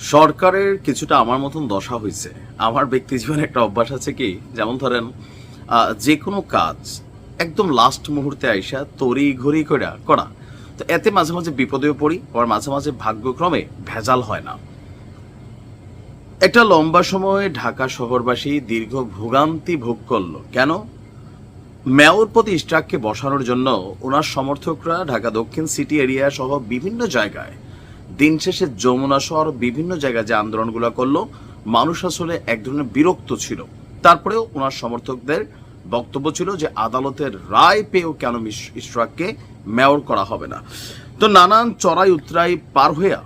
সরকারের কিছুটা আমার মতন দশা হয়েছে। আমার ব্যক্তি জীবনে একটা অভ্যাস আছে কি, যেমন ধরেন যে কোনো কাজ একদম লাস্ট মুহূর্তে আইসা তড়ি ঘড়ি করা করা। তো এতে মাঝে মাঝে বিপদেও পড়ি, আবার মাঝে মাঝে ভাগ্যক্রমে ভেজাল হয় না। একটা লম্বা সময় ঢাকা শহরবাসী দীর্ঘ ভোগান্তি ভোগ করল। কেন? মেয়র প্রতি স্ট্রাককে বসানোর জন্য ওনার সমর্থকরা ঢাকা দক্ষিণ সিটি এরিয়া সহ বিভিন্ন জায়গায় দিন শেষে যমুনা শহর বিভিন্ন জায়গায় যে আন্দোলনগুলো করল, মানুষ আসলে এক ধরনের বিরক্ত ছিল। তারপরেও ওনার সমর্থকদের বক্তব্য ছিল যে আদালতের রায় পেয়েও কেন ইশরাককে মেয়র করা হবে না। তো নানান চড়াই উতরাই পার হইয়া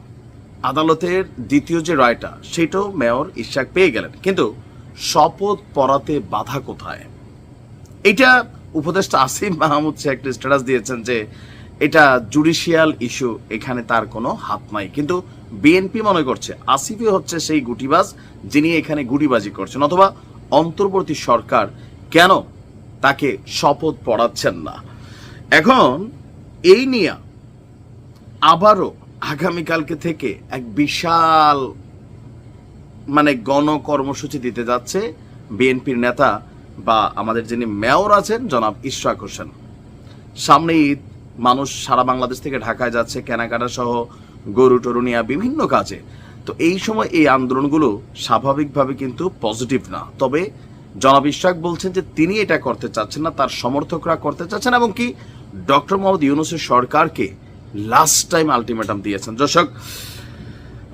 আদালতের দ্বিতীয় যে রায়টা, সেটাও মেয়র ইশাক পেয়ে গেলেন। কিন্তু শপথ পড়াতে বাধা কোথায়? এটা উপদেষ্টা আসিফ মাহমুদ সে একটা স্ট্যাটাস দিয়েছেন যে এটা জুডিশিয়াল ইস্যু এখানে তার কোনো হাত নাই। কিন্তু বিএনপি মনে করছে আসিফি হচ্ছে সেই গুটিবাজ যিনি এখানে গুটিবাজি করছেন, অথবা অন্তর্বর্তী সরকার কেন তাকে শপথ পড়াচ্ছেন না? এখন এই নিয়ে আবারও আগামীকালকে থেকে এক বিশাল মানে গণ কর্মসূচি দিতে যাচ্ছে বিএনপির নেতা বা আমাদের যিনি মেয়র আছেন, জনাব ইশরাক হোসেন। সামনে ঈদ মানুষ সারা বাংলাদেশ থেকে ঢাকায় যাচ্ছে, কেনাকাটা সহ গরু টরু নিয়ে বিভিন্ন কাজে। তো এই সময় এই আন্দোলনগুলো স্বাভাবিকভাবে কিন্তু পজিটিভ না। তবে জনাব বলছেন যে তিনি এটা করতে চাচ্ছেন না, তার সমর্থকরা করতে চাচ্ছেন এবং কি ডক্টর মোহাম্মদ ইউনুসের সরকারকে লাস্ট টাইম আলটিমেটাম দিয়েছেন। দর্শক,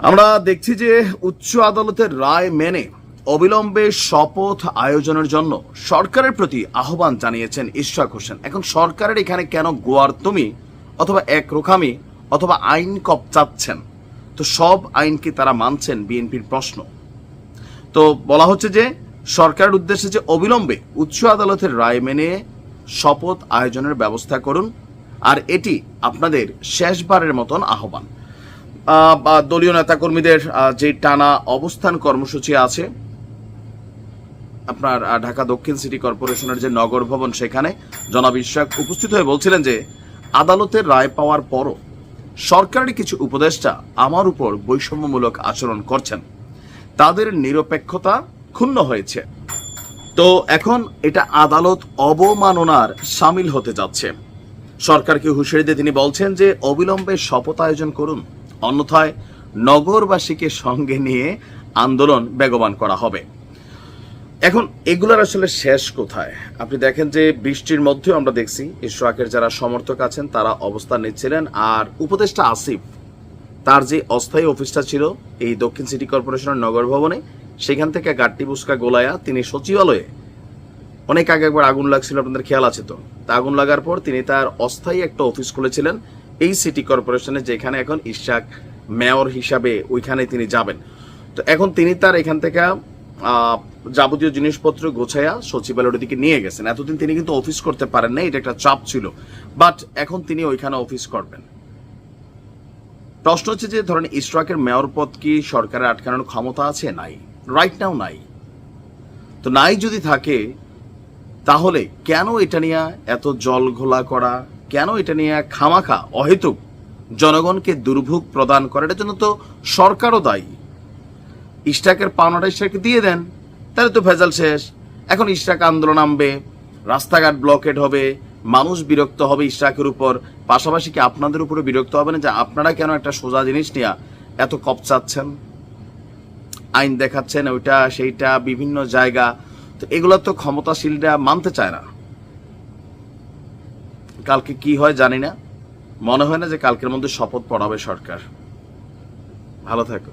আমরা দেখছি যে উচ্চ আদালতের রায় মেনে অবিলম্বে শপথ আয়োজনের জন্য সরকারের প্রতি আহ্বান জানিয়েছেন ইশরাক হোসেন। এখন সরকারের এখানে কেন গোয়ার তুমি অথবা এক রোখামি অথবা আইন কপচাচ্ছেন তো সব আইনকে তারা মানছেন বিএনপির প্রশ্ন। তো বলা হচ্ছে যে সরকারের উদ্দেশ্যে যে অবিলম্বে উচ্চ আদালতের রায় মেনে শপথ আয়োজনের ব্যবস্থা করুন, আর এটি আপনাদের শেষবারের মতন আহ্বান। দলীয় নেতাকর্মীদের যে টানা অবস্থান কর্মসূচি আছে আপনার ঢাকা দক্ষিণ সিটি কর্পোরেশনের যে নগর ভবন সেখানে জনাব ইশরাক উপস্থিত হয়ে বলছিলেন যে, আদালতের রায় পাওয়ার পরও সরকারের কিছু উপদেষ্টা আমার উপর বৈষম্যমূলক আচরণ করছেন। তাদের নিরপেক্ষতা ক্ষুণ্ণ হয়েছে। তো এখন এটা আদালত অবমাননার সামিল হতে যাচ্ছে। সরকারকে হুঁশিয়ারি দিয়ে তিনি বলছেন যে, অবিলম্বে শপথ আয়োজন করুন। অন্যথায় নগরবাসীকে সঙ্গে নিয়ে আন্দোলন বেগবান করা হবে। এখন এগুলার আসলে শেষ কোথায়? আপনি দেখেন যে বৃষ্টির মধ্যেও আমরা দেখছি ইশরাকের যারা সমর্থক আছেন, তারা অবস্থান নিচ্ছিলেন আর উপদেষ্টা আসিফ, তার যে অস্থায়ী অফিসটা ছিল এই দক্ষিণ সিটি কর্পোরেশনের নগর ভবনে, সেখান থেকে গাট্টি বুসকা গোলায়া তিনি সচিবালয়ে, অনেক আগে একবার আগুন লাগছিল, আপনাদের খেয়াল আছে তো? তা আগুন লাগার পর তিনি তার অস্থায়ী একটা অফিস খুলেছিলেন এই সিটি কর্পোরেশনে, যেখানে এখন ইশাক মেয়র হিসাবে ওইখানে তিনি যাবেন। তো এখন তিনি তার এখান থেকে যাবতীয় জিনিসপত্র গোছায়া সচিবালয়ের দিকে নিয়ে গেছেন। এতদিন তিনি কিন্তু অফিস করতে পারেন না এটা একটা চাপ ছিল। বাট এখন তিনি ওইখানে অফিস করবেন। প্রশ্ন হচ্ছে যে, ধরেন ইশরাকের মেয়র পদ কি সরকারের আটকানোর ক্ষমতা আছে? নাই। রাইট নাও নাই। তো নাই যদি থাকে, তাহলে কেন এটা নিয়ে এত জল ঘোলা করা, কেন এটা নিয়ে খামাখা, অহেতুক জনগণকে দুর্ভোগ প্রদান করা? এটার জন্য তো সরকারও দায়ী। ইস্টাকের পাওনাটা ইস্টাকে দিয়ে দেন, তাহলে তো ভেজাল শেষ। এখন ইস্টাক আন্দোলন নামবে, রাস্তাঘাট ব্লকেট হবে, মানুষ বিরক্ত হবে ইস্টাকের উপর। পাশাপাশি কি আপনাদের উপরে বিরক্ত হবে না যে আপনারা কেন একটা সোজা জিনিস নিয়ে এত কপচাচ্ছেন আইন দেখাচ্ছেন ওইটা, সেইটা, বিভিন্ন জায়গা। তো এগুলো তো ক্ষমতাশীলরা মানতে চায় না। কালকে কি হয় জানি না। মনে হয় না যে কালকের মধ্যে শপথ পড়াবে সরকার। ভালো থাকো।